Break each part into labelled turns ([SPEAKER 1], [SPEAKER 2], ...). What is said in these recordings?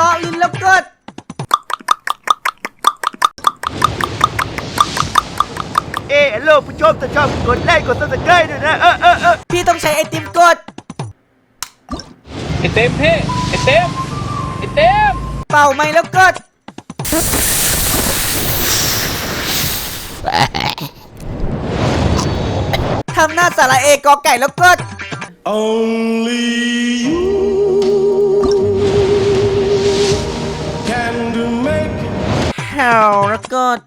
[SPEAKER 1] ต่อลิ้นแล้วกด
[SPEAKER 2] เออโลกผู้ชมถ้าชอบกดไลค์กดซับสไครต์ด้วยนะเออเออเออ
[SPEAKER 1] พี่ต้องใช้ไอติมกด
[SPEAKER 3] ไอเต็มพี่ไอเต็มไอเต็ม
[SPEAKER 1] เป่าไม่แล้วกดทำหน้าสาระเอกอไก่แล้วกด
[SPEAKER 4] Only
[SPEAKER 1] แฮวแล้วกด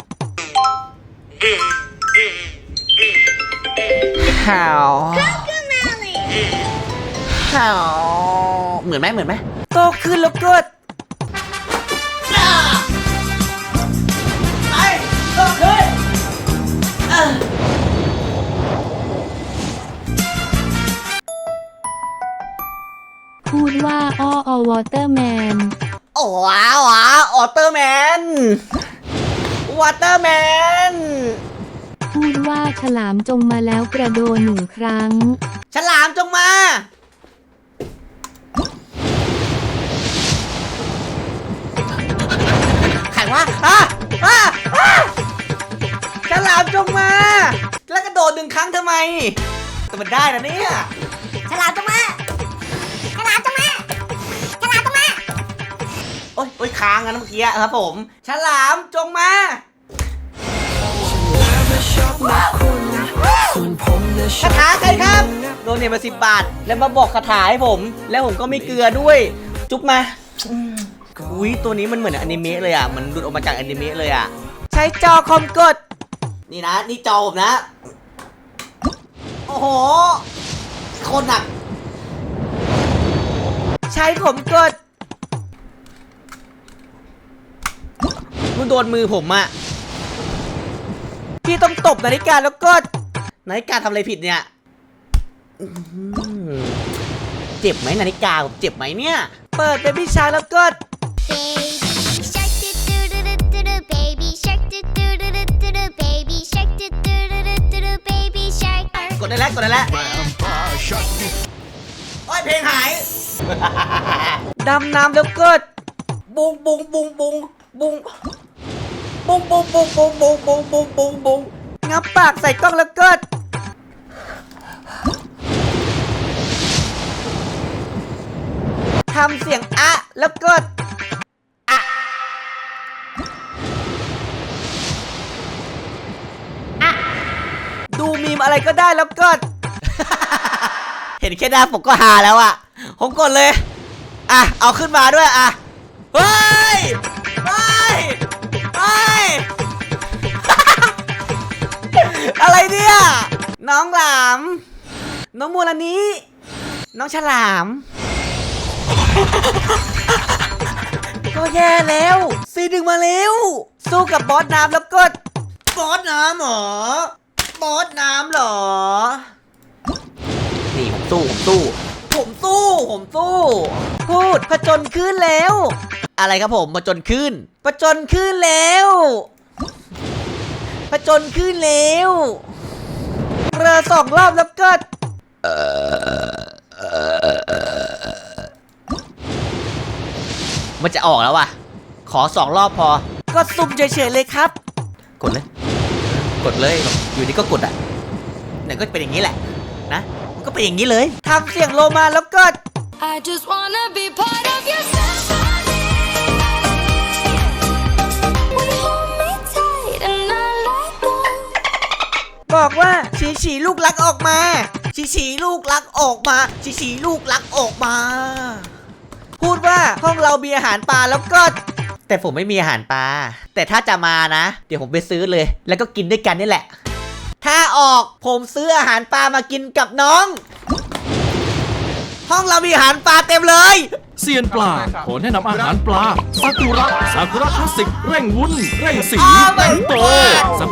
[SPEAKER 1] แฮวแฮวเหมือนไหมเหมือนไหมโตขึ้นแล้วกดไปโตขึ้น
[SPEAKER 5] พูดว่าอ้ออวอเตอร์แมน
[SPEAKER 1] โอ้ว้าวว้าวออเตอร์แมน วอเตอร์แมน
[SPEAKER 5] พูดว่าฉลามจงมาแล้วกระโดดหนึ่งครั้ง
[SPEAKER 1] ฉลามจงมา ใครวะอะอะอะฉลามจงมา แล้วกระโดดหนึ่งครั้งทำไม แต่มันได้นะเนี่ย ฉลามจงมา อ๊ยค้างกันเมื่อกี้ครับผม ฉลามจงมาคาถาใครครับ โดนเนมาสิบบาท แล้วมาบอกคาถาให้ผม แล้วผมก็ไม่เกลือด้วย จุ๊บมา อุ้ยตัวนี้มันเหมือนอนิเมะเลยอะ มันดูดออกมาจากอนิเมะเลยอะ ใช้จอคอมกด นี่นะ นี่จอผมนะ โอ้โห โคนหนัก ใช้ผมกด มัน โดนมือผมอะพี่ต้องตบนาฬิกาแล้วกดนาฬิกาทำอะไรผิดเนี่ยเจ็บไหมนาฬิกาผมเจ็บไหมเนี่ย เปิดเป็นพี่ชายแล้วกด
[SPEAKER 6] Baby shark doo doo doo doo doo doo baby shark doo doo doo doo doo doo baby shark doo doo doo doo doo baby shark
[SPEAKER 1] กดได้แล้วกดได้แล้วโอ้ยเพลงหาย ดำน้ำแล้วกดบุงบุงบุงบุงบุง บุ้งบุ้งบุ้งบุ้งบุ้งบุ้งบุ้งบุ้งบุ้งงับปากใส่กล้องแล้วกดทำเสียงอะแล้วกดอะอะดูมีมอะไรก็ได้แล้วกดเห็นแค่หน้าผมก็ฮาแล้วอะผมกดเลย อะ เอาขึ้นมาด้วยอะเฮ้ย น้องหลาม น้องมูลนี้ น้องฉลาม ก็แย่แล้วซีดึงมาเร็ว สู้กับบอสน้ำแล้วกดบอสน้ำเหรอบอสน้ำเหรอ นี่ผมสู้ผมสู้ ผมสู้ ผมสู้ พูดผจญขึ้นแล้ว อะไรครับผมผจญขึ้นผจญขึ้นแล้วผจญขึ้นแล้ว เรือสองรอบแล้วก็มันจะออกแล้วว่ะ ขอสองรอบพอ ก็สุ่มเฉยๆเลยครับ กดเลย กดเลย อยู่นี่ก็กดอะไหนก็เป็นอย่างนี้แหละ นะ มันก็เป็นอย่างนี้เลย ทำเสียงโลมาแล้วก็
[SPEAKER 6] I just wanna be part of your
[SPEAKER 1] บอกว่าฉีฉีลูกรักออกมาฉีฉีลูกรักออกมาฉีฉีลูกรักออกมา พูดว่าห้องเรามีอาหารปลาแล้วก็ แต่ผมไม่มีอาหารปลาแต่ถ้าจะมานะ เดี๋ยวผมไปซื้อเลย แล้วก็กินด้วยกันนี่แหละ ถ้าออกผมซื้ออาหารปลามากินกับน้อง ห้องเรามีอาหารปลาเต็มเลย
[SPEAKER 7] เซียนปลา ขอแนะนำอาหารปลาซากุระซากุระคลาสสิกเร่งวุ้นเร่งสี
[SPEAKER 1] อ๋อไม่
[SPEAKER 7] เร่งโต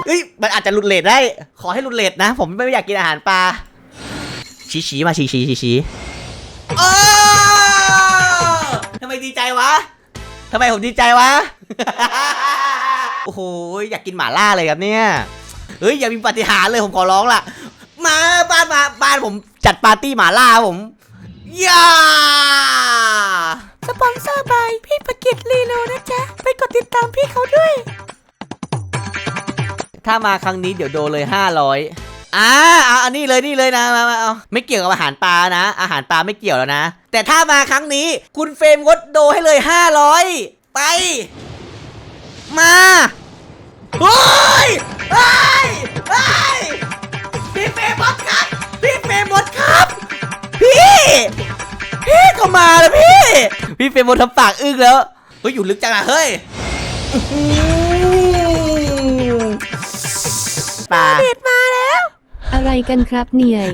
[SPEAKER 1] เฮ้ยมันอาจจะหลุดเลทได้ ขอให้หลุดเลทนะ ผมไม่อยากกินอาหารปลาชี้ชี้มาชี้ชี้ชี้ชี้เออทำไมดีใจวะทำไมผมดีใจวะ โอ้โห อยากกินหม่าล่าเลยครับเนี่ย เฮ้ย อย่ามีปาฏิหาริย์เลยผมขอร้องล่ะ มาบ้านมาบ้านผมจัดปาร์ตี้หม่าล่าครับผมย่า ให้เขาด้วย ถ้ามาครั้งนี้เดี๋ยวโดนเลยห้าร้อยอ่าเอาอันนี้เลยนี่เลยนะมามาเอาไม่เกี่ยวกับอาหารปลานะ อาหารปลาไม่เกี่ยวแล้วนะ แต่ถ้ามาครั้งนี้คุณเฟรมงดโดให้เลยห้าร้อยไป มาโอ้ยเฮ้ยเฮ้ยพี่เฟรมหมดครับ พี่เฟรมหมดครับ พี่ พี่ก็มาแล้วพี่ พี่เฟรมหมดทำปากอึ้งแล้วเฮ้ยอยู่ลึกจังอะเฮ้ย ปลา
[SPEAKER 5] อะไรกันครับเหนื่อย